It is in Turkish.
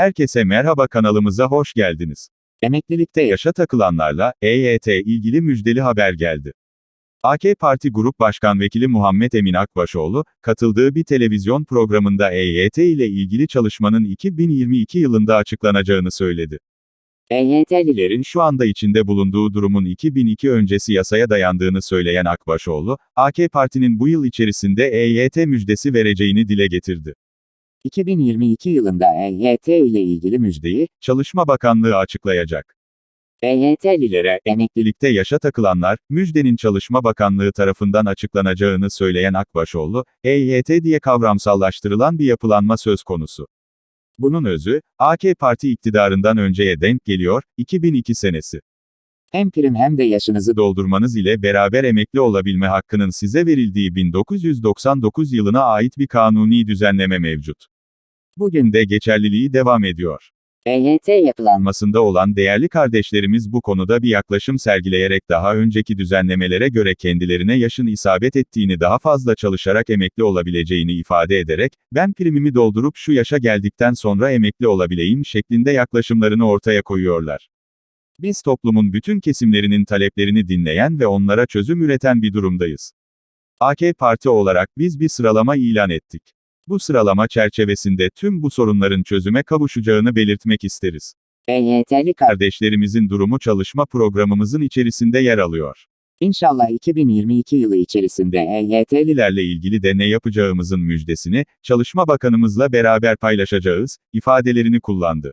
Herkese merhaba kanalımıza hoş geldiniz. Emeklilikte yaşa takılanlarla, EYT ilgili müjdeli haber geldi. AK Parti Grup Başkan Vekili Muhammed Emin Akbaşoğlu, katıldığı bir televizyon programında EYT ile ilgili çalışmanın 2022 yılında açıklanacağını söyledi. EYT'lilerin şu anda içinde bulunduğu durumun 2002 öncesi yasaya dayandığını söyleyen Akbaşoğlu, AK Parti'nin bu yıl içerisinde EYT müjdesi vereceğini dile getirdi. 2022 yılında EYT ile ilgili müjdeyi, Çalışma Bakanlığı açıklayacak. EYT'lilere, emeklilikte yaşa takılanlar, müjdenin Çalışma Bakanlığı tarafından açıklanacağını söyleyen Akbaşoğlu, EYT diye kavramsallaştırılan bir yapılanma söz konusu. Bunun özü, AK Parti iktidarından önceye denk geliyor, 2002 senesi. Hem prim hem de yaşınızı doldurmanız ile beraber emekli olabilme hakkının size verildiği 1999 yılına ait bir kanuni düzenleme mevcut. Bugün de geçerliliği devam ediyor. EYT yapılanmasında olan değerli kardeşlerimiz bu konuda bir yaklaşım sergileyerek daha önceki düzenlemelere göre kendilerine yaşın isabet ettiğini daha fazla çalışarak emekli olabileceğini ifade ederek, ben primimi doldurup şu yaşa geldikten sonra emekli olabileyim şeklinde yaklaşımlarını ortaya koyuyorlar. Biz toplumun bütün kesimlerinin taleplerini dinleyen ve onlara çözüm üreten bir durumdayız. AK Parti olarak biz bir sıralama ilan ettik. Bu sıralama çerçevesinde tüm bu sorunların çözüme kavuşacağını belirtmek isteriz. EYT'li kardeşlerimizin durumu çalışma programımızın içerisinde yer alıyor. İnşallah 2022 yılı içerisinde EYT'lilerle ilgili de ne yapacağımızın müjdesini, Çalışma Bakanımızla beraber paylaşacağız, ifadelerini kullandı.